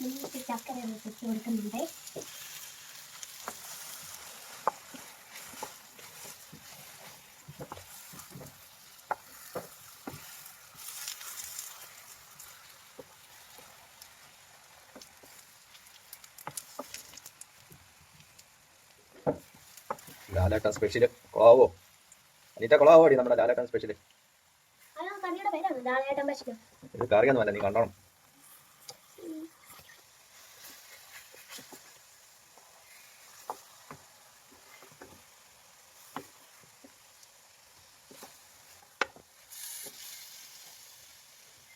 음, 이렇게 약간의 느낌을 느꼈는데? ലാലേട്ടൻ special കൊളാവോ? അനീറ്റ കൊളാവോ അടി നമ്മുടെ ലാലേട്ടൻ സ്പെഷ്യൽ പശു ഇത് കറിയൊന്നുമല്ല നീ കണ്ടോണം.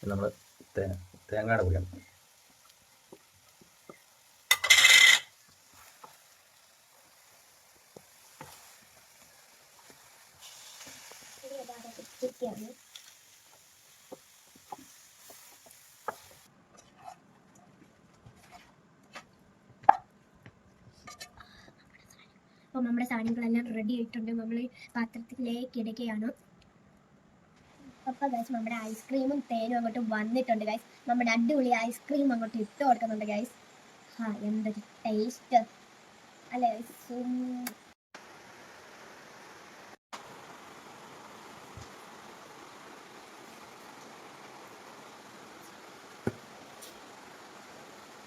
നമ്മൾ തേങ്ങയുടെ പൊടിയാണ് കുത്തിയാണ് അപ്പോൾ നമ്മുടെ സാധനങ്ങളെല്ലാം റെഡി ആയിട്ടുണ്ട്. നമ്മൾ പാത്രത്തിലേക്ക് ഇടുകയാണ്. അപ്പോൾ ഗൈസ് നമ്മുടെ ഐസ്ക്രീമും തേനും അങ്ങോട്ട് വന്നിട്ടുണ്ട് ഗൈസ് നമ്മുടെ അടിപൊളി ഐസ്ക്രീം അങ്ങോട്ട് ഇട്ട് കൊടുക്കുന്നുണ്ട് ഗൈസ് ആ എന്തൊരു ടേസ്റ്റ് അല്ലേ.